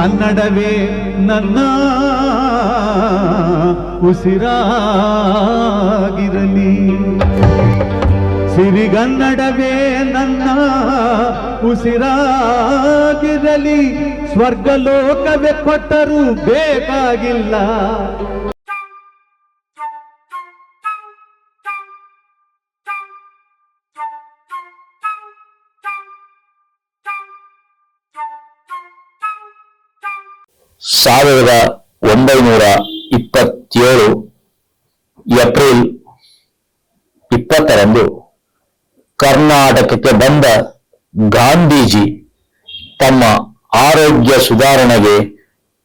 ಕನ್ನಡವೇ ನನ್ನ ಉಸಿರಾಗಿರಲಿ. ಸಿರಿಗನ್ನಡವೇ ನನ್ನ ಉಸಿರಾಗಿರಲಿ. ಸ್ವರ್ಗಲೋಕವೇ ಕೊಟ್ಟರೂ ಬೇಕಾಗಿಲ್ಲ. ಸಾವಿರದ ಒಂಬೈನೂರ ಇಪ್ಪತ್ತೇಳು ಏಪ್ರಿಲ್ ಇಪ್ಪತ್ತರಂದು ಕರ್ನಾಟಕಕ್ಕೆ ಬಂದ ಗಾಂಧೀಜಿ ತಮ್ಮ ಆರೋಗ್ಯ ಸುಧಾರಣೆಗೆ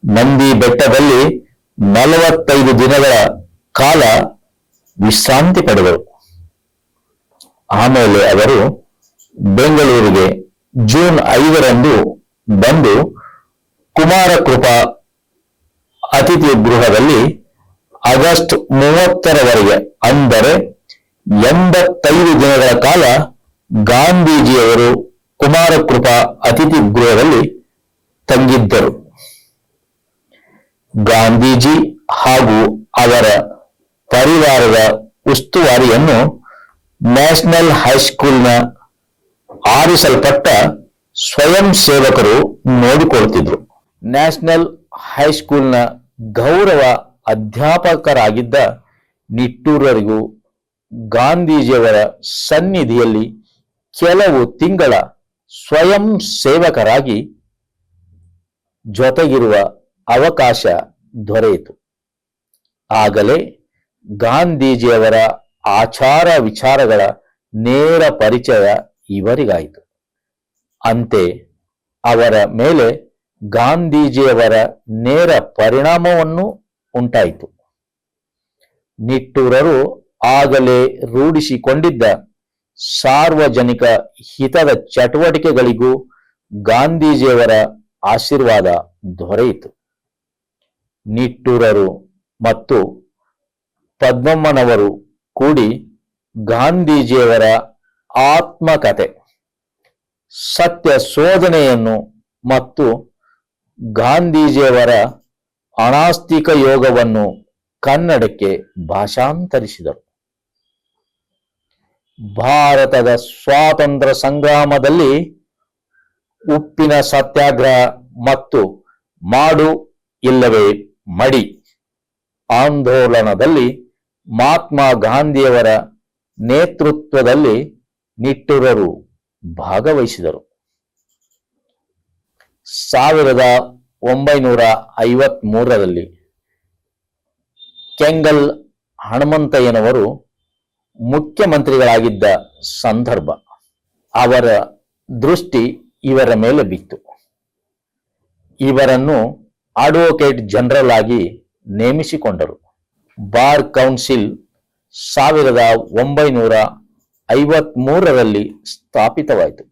ನಂದಿ ಬೆಟ್ಟದಲ್ಲಿ ನಲವತ್ತೈದು ದಿನಗಳ ಕಾಲ ವಿಶ್ರಾಂತಿ ಪಡೆದರು. ಆಮೇಲೆ ಅವರು ಬೆಂಗಳೂರಿಗೆ ಜೂನ್ ಐದರಂದು ಬಂದು ಕುಮಾರಕೃಪಾ ಅತಿಥಿ ಗೃಹದಲ್ಲಿ ಆಗಸ್ಟ್ ಮೂವತ್ತರವರೆಗೆ ಅಂದರೆ ಎಂಬತ್ತೈದು ದಿನಗಳ ಕಾಲ ಗಾಂಧೀಜಿಯವರು ಕುಮಾರಕೃಪಾ ಅತಿಥಿ ಗೃಹದಲ್ಲಿ ತಂಗಿದ್ದರು. ಗಾಂಧೀಜಿ ಹಾಗೂ ಅವರ ಪರಿವಾರದ ಉಸ್ತುವಾರಿಯನ್ನು ನ್ಯಾಷನಲ್ ಹೈಸ್ಕೂಲ್ನ ಆರಿಸಲ್ಪಟ್ಟ ಸ್ವಯಂ ಸೇವಕರು ನೋಡಿಕೊಳ್ಳುತ್ತಿದ್ರು ನ್ಯಾಷನಲ್ ಹೈಸ್ಕೂಲ್ನ ಗೌರವ ಅಧ್ಯಾಪಕರಾಗಿದ್ದ ನಿಟ್ಟೂರರಿಗೂ ಗಾಂಧೀಜಿಯವರ ಸನ್ನಿಧಿಯಲ್ಲಿ ಕೆಲವು ತಿಂಗಳ ಸ್ವಯಂ ಸೇವಕರಾಗಿ ಜೊತೆಗಿರುವ ಅವಕಾಶ ದೊರೆಯಿತು. ಆಗಲೇ ಗಾಂಧೀಜಿಯವರ ಆಚಾರ ವಿಚಾರಗಳ ನೇರ ಪರಿಚಯ ಇವರಿಗಾಯಿತು. ಅಂತೆ ಅವರ ಮೇಲೆ ಗಾಂಧೀಜಿಯವರ ನೇರ ಪರಿಣಾಮವನ್ನು ಉಂಟಾಯಿತು. ನಿಟ್ಟೂರರು ಆಗಲೇ ರೂಢಿಸಿಕೊಂಡಿದ್ದ ಸಾರ್ವಜನಿಕ ಹಿತದ ಚಟುವಟಿಕೆಗಳಿಗೂ ಗಾಂಧೀಜಿಯವರ ಆಶೀರ್ವಾದ ದೊರೆಯಿತು. ನಿಟ್ಟೂರರು ಮತ್ತು ಪದ್ಮಮ್ಮನವರು ಕೂಡಿ ಗಾಂಧೀಜಿಯವರ ಆತ್ಮಕತೆ, ಸತ್ಯ ಶೋಧನೆಯನ್ನು ಮತ್ತು ಗಾಂಧೀಜಿಯವರ ಅನಾಸ್ತಿಕ ಯೋಗವನ್ನು ಕನ್ನಡಕ್ಕೆ ಭಾಷಾಂತರಿಸಿದರು. ಭಾರತದ ಸ್ವಾತಂತ್ರ್ಯ ಸಂಗ್ರಾಮದಲ್ಲಿ ಉಪ್ಪಿನ ಸತ್ಯಾಗ್ರಹ ಮತ್ತು ಮಾಡು ಇಲ್ಲವೇ ಮಡಿ ಆಂದೋಲನದಲ್ಲಿ ಮಹಾತ್ಮ ಗಾಂಧಿಯವರ ನೇತೃತ್ವದಲ್ಲಿ ನಿಟ್ಟುರರು ಭಾಗವಹಿಸಿದರು. ಸಾವಿರದ ಒಂಬೈನೂರ ಐವತ್ ಮೂರರಲ್ಲಿ ಕೆಂಗಲ್ ಹನುಮಂತಯ್ಯನವರು ಮುಖ್ಯಮಂತ್ರಿಗಳಾಗಿದ್ದ ಸಂದರ್ಭ, ಅವರ ದೃಷ್ಟಿ ಇವರ ಮೇಲೆ ಬಿತ್ತು. ಇವರನ್ನು ಅಡ್ವೊಕೇಟ್ ಜನರಲ್ ಆಗಿ ನೇಮಿಸಿಕೊಂಡರು. ಬಾರ್ ಕೌನ್ಸಿಲ್ ಸಾವಿರದ ಒಂಬೈನೂರ ಐವತ್ ಮೂರರಲ್ಲಿ ಸ್ಥಾಪಿತವಾಯಿತು.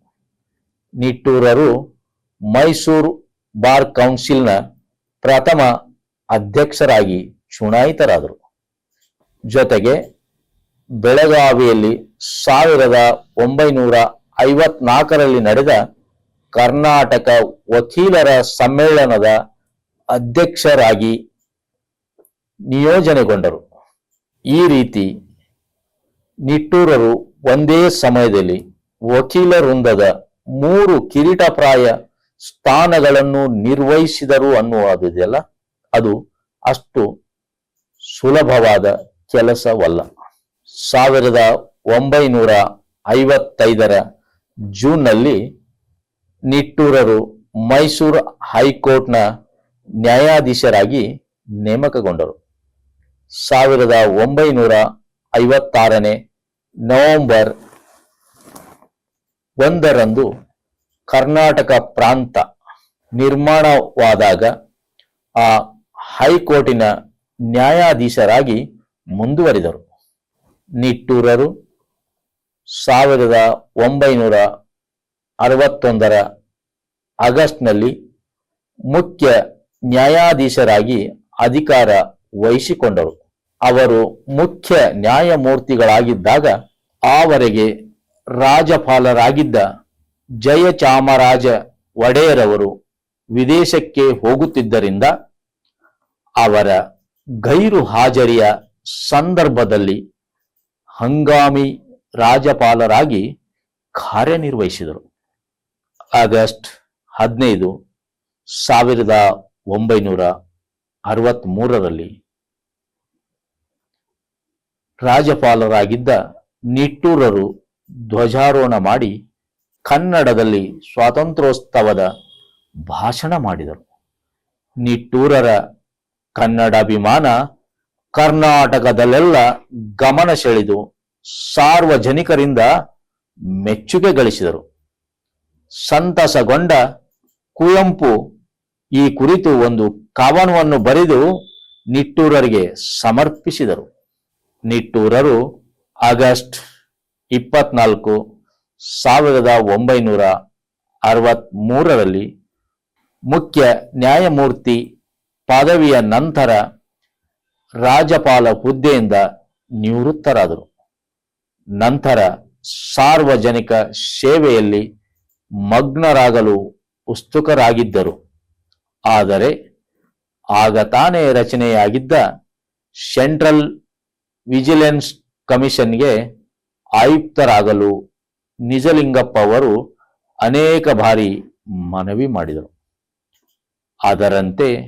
ನಿಟ್ಟೂರರು ಮೈಸೂರು ಬಾರ್ ಕೌನ್ಸಿಲ್ನ ಪ್ರಥಮ ಅಧ್ಯಕ್ಷರಾಗಿ ಚುನಾಯಿತರಾದರು. ಜೊತೆಗೆ ಬೆಳಗಾವಿಯಲ್ಲಿ ಸಾವಿರದ ಒಂಬೈನೂರ ಐವತ್ನಾಲ್ಕರಲ್ಲಿ ನಡೆದ ಕರ್ನಾಟಕ ವಕೀಲರ ಸಮ್ಮೇಳನದ ಅಧ್ಯಕ್ಷರಾಗಿ ನಿಯೋಜನೆಗೊಂಡರು. ಈ ರೀತಿ ನಿಟ್ಟೂರರು ಒಂದೇ ಸಮಯದಲ್ಲಿ ವಕೀಲ ವೃಂದದ ಮೂರು ಕಿರೀಟಪ್ರಾಯ ಸ್ಥಾನಗಳನ್ನು ನಿರ್ವಹಿಸಿದರು ಅನ್ನುವುದಿದೆಯಲ್ಲ ಅದು ಅಷ್ಟು ಸುಲಭವಾದ ಕೆಲಸವಲ್ಲ. ಸಾವಿರದ ಒಂಬೈನೂರ ಐವತ್ತೈದರ ಜೂನ್ನಲ್ಲಿ ನಿಟ್ಟೂರರು ಮೈಸೂರು ಹೈಕೋರ್ಟ್ನ ನ್ಯಾಯಾಧೀಶರಾಗಿ ನೇಮಕಗೊಂಡರು. ಸಾವಿರದ ಒಂಬೈನೂರ ಐವತ್ತಾರನೇ ನವೆಂಬರ್ ಒಂದರಂದು ಕರ್ನಾಟಕ ಪ್ರಾಂತ ನಿರ್ಮಾಣವಾದಾಗ ಆ ಹೈಕೋರ್ಟಿನ ನ್ಯಾಯಾಧೀಶರಾಗಿ ಮುಂದುವರಿದರು. ನಿಟ್ಟೂರರು ಸಾವಿರದ ಒಂಬೈನೂರ ಅರವತ್ತೊಂದರ ಆಗಸ್ಟ್ನಲ್ಲಿ ಮುಖ್ಯ ನ್ಯಾಯಾಧೀಶರಾಗಿ ಅಧಿಕಾರ ವಹಿಸಿಕೊಂಡರು. ಅವರು ಮುಖ್ಯ ನ್ಯಾಯಮೂರ್ತಿಗಳಾಗಿದ್ದಾಗ ಆವರೆಗೆ ರಾಜಪಾಲರಾಗಿದ್ದ ಜಯಚಾಮರಾಜ ಒಡೆಯರವರು ವಿದೇಶಕ್ಕೆ ಹೋಗುತ್ತಿದ್ದರಿಂದ ಅವರ ಗೈರು ಹಾಜರಿಯ ಸಂದರ್ಭದಲ್ಲಿ ಹಂಗಾಮಿ ರಾಜ್ಯಪಾಲರಾಗಿ ಕಾರ್ಯನಿರ್ವಹಿಸಿದರು. ಆಗಸ್ಟ್ ಹದಿನೈದು ಸಾವಿರದ ಒಂಬೈನೂರ ಅರವತ್ಮೂರರಲ್ಲಿ ರಾಜ್ಯಪಾಲರಾಗಿದ್ದ ನಿಟ್ಟೂರರು ಧ್ವಜಾರೋಹಣ ಮಾಡಿ ಕನ್ನಡದಲ್ಲಿ ಸ್ವಾತಂತ್ರ್ಯೋತ್ಸವದ ಭಾಷಣ ಮಾಡಿದರು. ನಿಟ್ಟೂರರ ಕನ್ನಡಾಭಿಮಾನ ಕರ್ನಾಟಕದಲ್ಲೆಲ್ಲ ಗಮನ ಸೆಳೆದು ಸಾರ್ವಜನಿಕರಿಂದ ಮೆಚ್ಚುಗೆ ಗಳಿಸಿದರು. ಸಂತಸಗೊಂಡ ಕುವೆಂಪು ಈ ಕುರಿತು ಒಂದು ಕವನವನ್ನು ಬರೆದು ನಿಟ್ಟೂರರಿಗೆ ಸಮರ್ಪಿಸಿದರು. ನಿಟ್ಟೂರರು ಆಗಸ್ಟ್ ಇಪ್ಪತ್ನಾಲ್ಕು ಸಾವಿರದ ಒಂಬೈನೂರ ಅರವತ್ಮೂರರಲ್ಲಿ ಮುಖ್ಯ ನ್ಯಾಯಮೂರ್ತಿ ಪದವಿಯ ನಂತರ ರಾಜ್ಯಪಾಲ ಹುದ್ದೆಯಿಂದ ನಿವೃತ್ತರಾದರು. ನಂತರ ಸಾರ್ವಜನಿಕ ಸೇವೆಯಲ್ಲಿ ಮಗ್ನರಾಗಲು ಉತ್ಸುಕರಾಗಿದ್ದರು. ಆದರೆ ಆಗ ತಾನೇ ರಚನೆಯಾಗಿದ್ದ ಸೆಂಟ್ರಲ್ ವಿಜಿಲೆನ್ಸ್ ಕಮಿಷನ್ಗೆ ಆಯುಕ್ತರಾಗಲು ನಿಜಲಿಂಗಪ್ಪ ಅವರು ಅನೇಕ ಬಾರಿ ಮನವಿ ಮಾಡಿದರು. ಅದರಂತೆ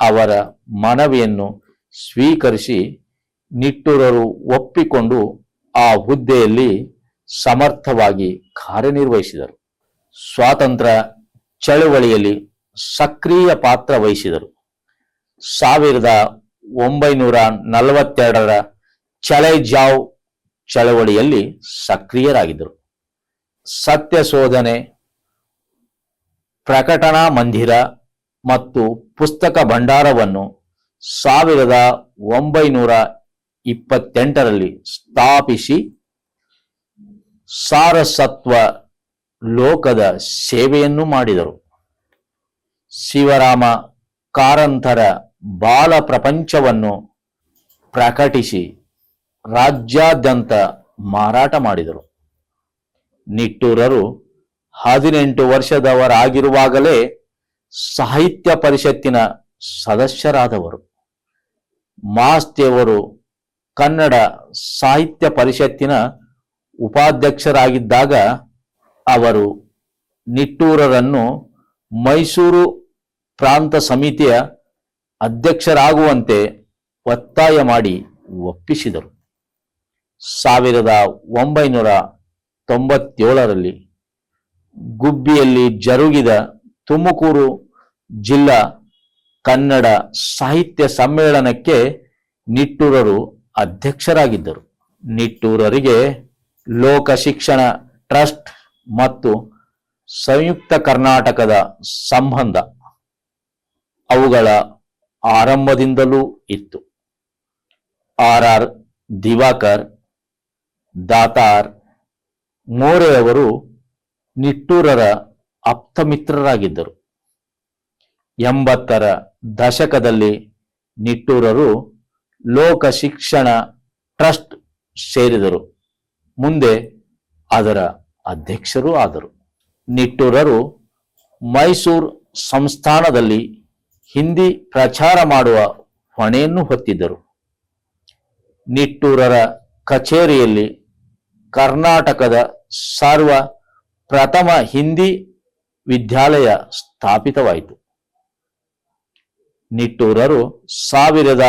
ಅವರ ಮನವಿಯನ್ನು ಸ್ವೀಕರಿಸಿ ನಿಟ್ಟೂರರು ಒಪ್ಪಿಕೊಂಡು ಆ ಹುದ್ದೆಯಲ್ಲಿ ಸಮರ್ಥವಾಗಿ ಕಾರ್ಯನಿರ್ವಹಿಸಿದರು. ಸ್ವಾತಂತ್ರ್ಯ ಚಳುವಳಿಯಲ್ಲಿ ಸಕ್ರಿಯ ಪಾತ್ರ ವಹಿಸಿದರು. ಸಾವಿರದ ಒಂಬೈನೂರ ನಲವತ್ತೆರಡರ ಚಳೈಜಾವ್ ಚಳವಳಿಯಲ್ಲಿ ಸಕ್ರಿಯರಾಗಿದ್ದರು. ಸತ್ಯ ಶೋಧನೆ, ಪ್ರಕಟಣಾ ಮಂದಿರ ಮತ್ತು ಪುಸ್ತಕ ಭಂಡಾರವನ್ನು ಸಾವಿರದ ಒಂಬೈನೂರ ಇಪ್ಪತ್ತೆಂಟರಲ್ಲಿ ಸ್ಥಾಪಿಸಿ ಸಾರಸತ್ವ ಲೋಕದ ಸೇವೆಯನ್ನು ಮಾಡಿದರು. ಶಿವರಾಮ ಕಾರಂತರ ಬಾಲ ಪ್ರಪಂಚವನ್ನು ಪ್ರಕಟಿಸಿ ರಾಜ್ಯಾದ್ಯಂತ ಮಾರಾಟ ಮಾಡಿದರು. ನಿಟ್ಟೂರರು ಹದಿನೆಂಟು ವರ್ಷದವರಾಗಿರುವಾಗಲೇ ಸಾಹಿತ್ಯ ಪರಿಷತ್ತಿನ ಸದಸ್ಯರಾದವರು. ಮಾಸ್ತಿಯವರು ಕನ್ನಡ ಸಾಹಿತ್ಯ ಪರಿಷತ್ತಿನ ಉಪಾಧ್ಯಕ್ಷರಾಗಿದ್ದಾಗ ಅವರು ನಿಟ್ಟೂರರನ್ನು ಮೈಸೂರು ಪ್ರಾಂತ ಸಮಿತಿಯ ಅಧ್ಯಕ್ಷರಾಗುವಂತೆ ಒತ್ತಾಯ ಮಾಡಿ ಒಪ್ಪಿಸಿದರು. ಸಾವಿರದ ಒಂಬೈನೂರ ತೊಂಬತ್ತೇಳರಲ್ಲಿ ಗುಬ್ಬಿಯಲ್ಲಿ ಜರುಗಿದ ತುಮಕೂರು ಜಿಲ್ಲಾ ಕನ್ನಡ ಸಾಹಿತ್ಯ ಸಮ್ಮೇಳನಕ್ಕೆ ನಿಟ್ಟೂರರು ಅಧ್ಯಕ್ಷರಾಗಿದ್ದರು. ನಿಟ್ಟೂರರಿಗೆ ಲೋಕ ಶಿಕ್ಷಣ ಟ್ರಸ್ಟ್ ಮತ್ತು ಸಂಯುಕ್ತ ಕರ್ನಾಟಕದ ಸಂಬಂಧ ಅವುಗಳ ಆರಂಭದಿಂದಲೂ ಇತ್ತು. ಆರ್ ಆರ್ ದಿವಾಕರ್, ದಾತಾರ್ ಮೋರೆಯವರು ನಿಟ್ಟೂರರ ಆಪ್ತಮಿತ್ರರಾಗಿದ್ದರು. ಎಂಬತ್ತರ ದಶಕದಲ್ಲಿ ನಿಟ್ಟೂರರು ಲೋಕ ಶಿಕ್ಷಣ ಟ್ರಸ್ಟ್ ಸೇರಿದರು. ಮುಂದೆ ಅದರ ಅಧ್ಯಕ್ಷರೂ ಆದರು. ನಿಟ್ಟೂರರು ಮೈಸೂರು ಸಂಸ್ಥಾನದಲ್ಲಿ ಹಿಂದಿ ಪ್ರಚಾರ ಮಾಡುವ ಹೊಣೆಯನ್ನು ಹೊತ್ತಿದ್ದರು. ನಿಟ್ಟೂರರ ಕಚೇರಿಯಲ್ಲಿ ಕರ್ನಾಟಕದ ಸರ್ವ ಪ್ರಥಮ ಹಿಂದಿ ವಿದ್ಯಾಲಯ ಸ್ಥಾಪಿತವಾಯಿತು. ನಿಟ್ಟೂರರು ಸಾವಿರದ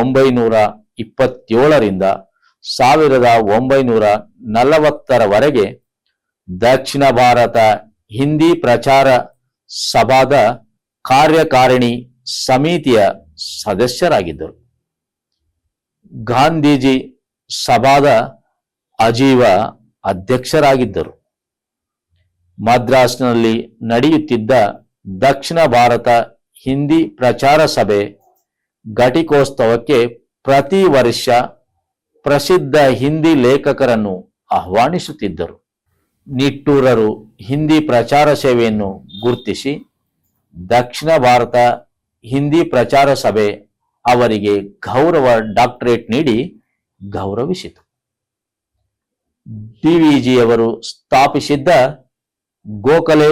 ಒಂಬೈನೂರ ಇಪ್ಪತ್ತೇಳರಿಂದ ಸಾವಿರದ ಒಂಬೈನೂರ ನಲವತ್ತರವರೆಗೆ ದಕ್ಷಿಣ ಭಾರತ ಹಿಂದಿ ಪ್ರಚಾರ ಸಭಾದ ಕಾರ್ಯಕಾರಿಣಿ ಸಮಿತಿಯ ಸದಸ್ಯರಾಗಿದ್ದರು. ಗಾಂಧೀಜಿ ಸಭಾದ ಅಜೀವ ಅಧ್ಯಕ್ಷರಾಗಿದ್ದರು. ಮದ್ರಾಸ್ನಲ್ಲಿ ನಡೆಯುತ್ತಿದ್ದ ದಕ್ಷಿಣ ಭಾರತ ಹಿಂದಿ ಪ್ರಚಾರ ಸಭೆ ಘಟಿಕೋತ್ಸವಕ್ಕೆ ಪ್ರತಿ ವರ್ಷ ಪ್ರಸಿದ್ಧ ಹಿಂದಿ ಲೇಖಕರನ್ನು ಆಹ್ವಾನಿಸುತ್ತಿದ್ದರು. ನಿಟ್ಟೂರರು ಹಿಂದಿ ಪ್ರಚಾರ ಸೇವೆಯನ್ನು ಗುರುತಿಸಿ ದಕ್ಷಿಣ ಭಾರತ ಹಿಂದಿ ಪ್ರಚಾರ ಸಭೆ ಅವರಿಗೆ ಗೌರವ ಡಾಕ್ಟರೇಟ್ ನೀಡಿ ಗೌರವಿಸಿತು. ಡಿವಿಜಿಯವರು ಸ್ಥಾಪಿಸಿದ್ದ ಗೋಖಲೆ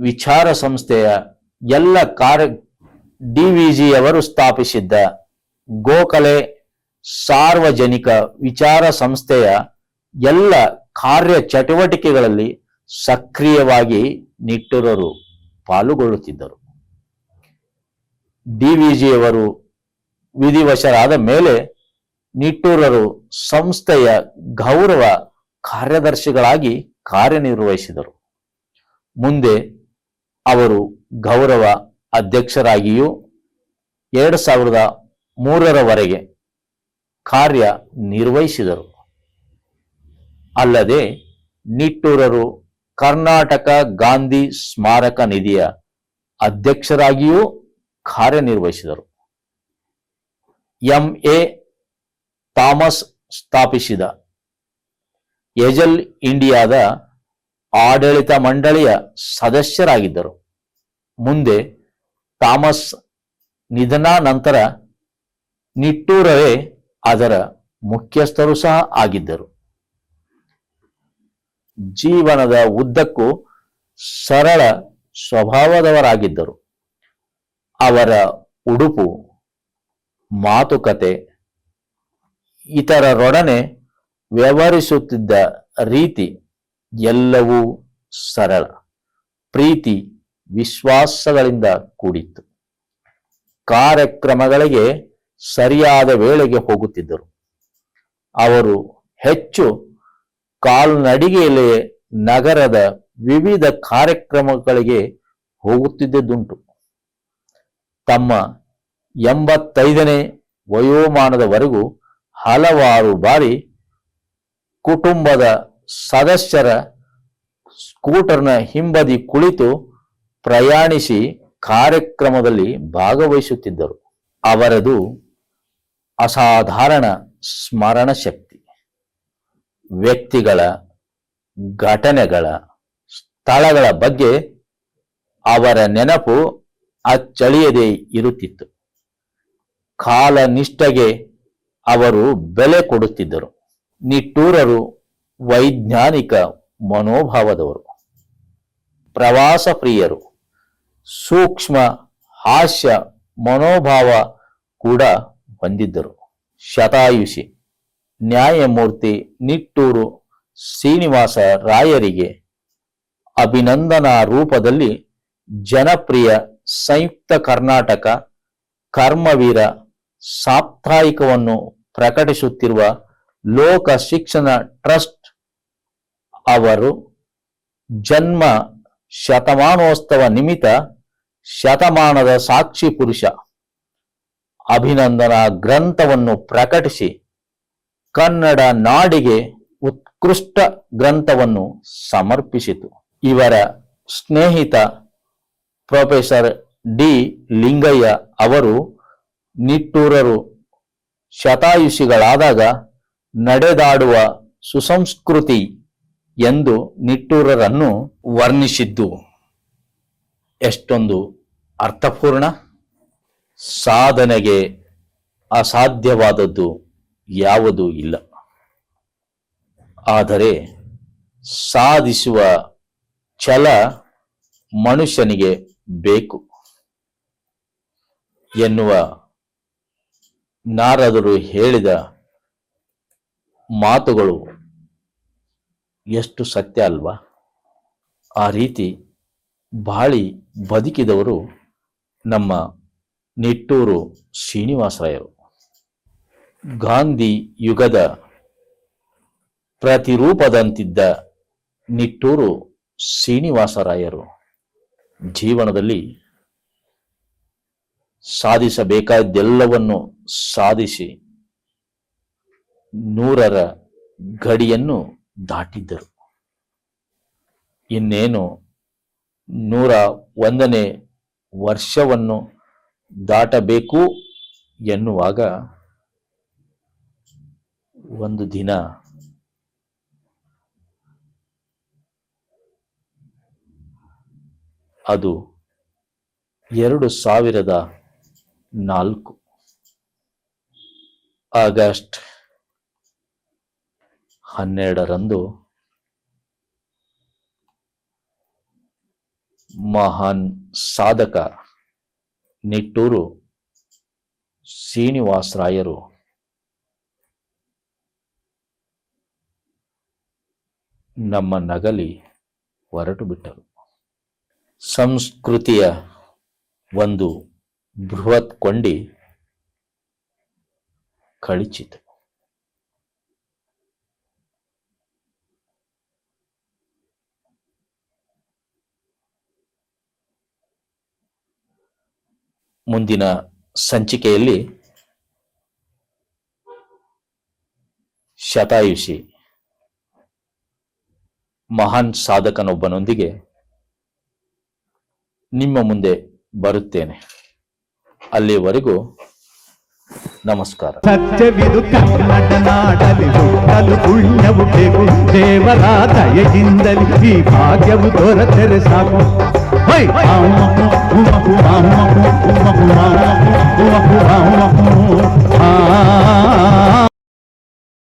ವಿಚಾರ ಸಂಸ್ಥೆಯ ಎಲ್ಲ ಕಾರ್ಯ ಡಿವಿಜಿಯವರು ಸ್ಥಾಪಿಸಿದ್ದ ಗೋಖಲೆ ಸಾರ್ವಜನಿಕ ವಿಚಾರ ಸಂಸ್ಥೆಯ ಎಲ್ಲ ಕಾರ್ಯ ಚಟುವಟಿಕೆಗಳಲ್ಲಿ ಸಕ್ರಿಯವಾಗಿ ನಿಟ್ಟುರರು ಪಾಲುಗೊಳ್ಳುತ್ತಿದ್ದರು. ಡಿವಿಜಿಯವರು ವಿಧಿವಶರಾದ ಮೇಲೆ ನಿಟ್ಟೂರರು ಸಂಸ್ಥೆಯ ಗೌರವ ಕಾರ್ಯದರ್ಶಿಗಳಾಗಿ ಕಾರ್ಯನಿರ್ವಹಿಸಿದರು. ಮುಂದೆ ಅವರು ಗೌರವ ಅಧ್ಯಕ್ಷರಾಗಿಯೂ ಎರಡು ಸಾವಿರದ ಮೂರರವರೆಗೆ ಕಾರ್ಯ ನಿರ್ವಹಿಸಿದರು ಅಲ್ಲದೆ ನಿಟ್ಟೂರರು ಕರ್ನಾಟಕ ಗಾಂಧಿ ಸ್ಮಾರಕ ನಿಧಿಯ ಅಧ್ಯಕ್ಷರಾಗಿಯೂ ಕಾರ್ಯನಿರ್ವಹಿಸಿದರು. ಎಂ ಎ ಥಾಮಸ್ ಸ್ಥಾಪಿಸಿದ ಎಜಲ್ ಇಂಡಿಯಾದ ಆಡಳಿತ ಮಂಡಳಿಯ ಸದಸ್ಯರಾಗಿದ್ದರು. ಮುಂದೆ ಥಾಮಸ್ ನಿಧನ ನಂತರ ನಿಟ್ಟೂರವೇ ಅದರ ಮುಖ್ಯಸ್ಥರು ಸಹ ಆಗಿದ್ದರು. ಜೀವನದ ಉದ್ದಕ್ಕೂ ಸರಳ ಸ್ವಭಾವದವರಾಗಿದ್ದರು. ಅವರ ಉಡುಪು ಮಾತುಕತೆ ಇತರರೊಡನೆ ವ್ಯವಹರಿಸುತ್ತಿದ್ದ ರೀತಿ ಎಲ್ಲವೂ ಸರಳ. ಪ್ರೀತಿ ವಿಶ್ವಾಸಗಳಿಂದ ಕೂಡಿತ್ತು. ಕಾರ್ಯಕ್ರಮಗಳಿಗೆ ಸರಿಯಾದ ವೇಳೆಗೆ ಹೋಗುತ್ತಿದ್ದರು. ಅವರು ಹೆಚ್ಚು ಕಾಲ್ನಡಿಗೆಯಲ್ಲೇ ನಗರದ ವಿವಿಧ ಕಾರ್ಯಕ್ರಮಗಳಿಗೆ ಹೋಗುತ್ತಿದ್ದುದುಂಟು. ತಮ್ಮ ಎಂಬತ್ತೈದನೇ ವಯೋಮಾನದವರೆಗೂ ಹಲವಾರು ಬಾರಿ ಕುಟುಂಬದ ಸದಸ್ಯರ ಸ್ಕೂಟರ್ನ ಹಿಂಬದಿ ಕುಳಿತು ಪ್ರಯಾಣಿಸಿ ಕಾರ್ಯಕ್ರಮದಲ್ಲಿ ಭಾಗವಹಿಸುತ್ತಿದ್ದರು. ಅವರದು ಅಸಾಧಾರಣ ಸ್ಮರಣ ಶಕ್ತಿ. ವ್ಯಕ್ತಿಗಳ ಘಟನೆಗಳ ಸ್ಥಳಗಳ ಬಗ್ಗೆ ಅವರ ನೆನಪು ಅಚ್ಚಳಿಯದೇ ಇರುತ್ತಿತ್ತು. ಕಾಲ ನಿಷ್ಠೆಗೆ ಅವರು ಬೆಲೆ ಕೊಡುತ್ತಿದ್ದರು. ನಿಟ್ಟೂರರು ವೈಜ್ಞಾನಿಕ ಮನೋಭಾವದವರು. ಪ್ರವಾಸ ಪ್ರಿಯರು. ಸೂಕ್ಷ್ಮ ಹಾಸ್ಯ ಮನೋಭಾವ ಕೂಡ ಹೊಂದಿದ್ದರು. ಶತಾಯುಷಿ, ನ್ಯಾಯಮೂರ್ತಿ ನಿಟ್ಟೂರು ಶ್ರೀನಿವಾಸ ರಾಯರಿಗೆ ಅಭಿನಂದನಾ ರೂಪದಲ್ಲಿ ಜನಪ್ರಿಯ ಸಂಯುಕ್ತ ಕರ್ನಾಟಕ ಕರ್ಮವೀರ ಸಾಪ್ತಾಹಿಕವನ್ನು ಪ್ರಕಟಿಸುತ್ತಿರುವ ಲೋಕ ಶಿಕ್ಷಣ ಟ್ರಸ್ಟ್ ಅವರು ಜನ್ಮ ಶತಮಾನೋತ್ಸವ ನಿಮಿತ್ತ ಶತಮಾನದ ಸಾಕ್ಷಿ ಪುರುಷ ಅಭಿನಂದನಾ ಗ್ರಂಥವನ್ನು ಪ್ರಕಟಿಸಿ ಕನ್ನಡ ನಾಡಿಗೆ ಉತ್ಕೃಷ್ಟ ಗ್ರಂಥವನ್ನು ಸಮರ್ಪಿಸಿತು. ಇವರ ಸ್ನೇಹಿತ ಪ್ರೊಫೆಸರ್ ಡಿ ಲಿಂಗಯ್ಯ ಅವರು ನಿಟ್ಟೂರರು ಶತಾಯುಷಿಗಳಾದಾಗ ನಡೆದಾಡುವ ಸುಸಂಸ್ಕೃತಿ ಎಂದು ನಿಟ್ಟೂರರನ್ನು ವರ್ಣಿಸಿದ್ದು. ಎಷ್ಟೊಂದು ಅರ್ಥಪೂರ್ಣ ಸಾಧನೆಗೆ ಅಸಾಧ್ಯವಾದದ್ದು ಯಾವುದೂ ಇಲ್ಲ. ಆದರೆ ಸಾಧಿಸುವ ಛಲ ಮನುಷ್ಯನಿಗೆ ಬೇಕು ಎನ್ನುವ ನಾರದರು ಹೇಳಿದ ಮಾತುಗಳು ಎಷ್ಟು ಸತ್ಯ ಅಲ್ವಾ? ಆ ರೀತಿ ಬಾಳಿ ಬದುಕಿದವರು ನಮ್ಮ ನಿಟ್ಟೂರು ಶ್ರೀನಿವಾಸರಾಯರು. ಗಾಂಧಿ ಯುಗದ ಪ್ರತಿರೂಪದಂತಿದ್ದ ನಿಟ್ಟೂರು ಶ್ರೀನಿವಾಸರಾಯರು ಜೀವನದಲ್ಲಿ ಸಾಧಿಸಬೇಕಾದ್ದೆಲ್ಲವನ್ನು ಸಾಧಿಸಿ ನೂರರ ಗಡಿಯನ್ನು ದಾಟಿದ್ದರು. ಇನ್ನೇನು ನೂರ ಒಂದನೇ ವರ್ಷವನ್ನು ದಾಟಬೇಕು ಎನ್ನುವಾಗ ಒಂದು ದಿನ ಅದು ಎರಡು ಸಾವಿರದ ನಾಲ್ಕು. ಆಗಸ್ಟ್ ಹನ್ನೆರಡರಂದು ಮಹಾನ್ ಸಾಧಕ ನಿಟ್ಟೂರು ಶ್ರೀನಿವಾಸರಾಯರು ನಮ್ಮ ನಗಲಿ ಹೊರಟು ಬಿಟ್ಟರು ಸಂಸ್ಕೃತಿಯ ಒಂದು ಬೃಹತ್ ಕೊಂಡಿ ಕಳಿಚಿತು. ಮುಂದಿನ ಸಂಚಿಕೆಯಲ್ಲಿ ಶತಾಯುಷಿ ಮಹಾನ್ ಸಾಧಕನೊಬ್ಬನೊಂದಿಗೆ ನಿಮ್ಮ ಮುಂದೆ ಬರುತ್ತೇನೆ. ಅಲ್ಲಿವರೆಗೂ ನಮಸ್ಕಾರ ಸತ್ಯವಿದು ಕನ್ನಡ ನಾಡಲಿದು ಕಲು ಪುಣ್ಯವು ಬೇಕು ದೇವರ ದಯೆಯಿಂದಲಿ ಈ ಭಾಗ್ಯವು ದೊರೆತರೆ ಸಾಕು ಆ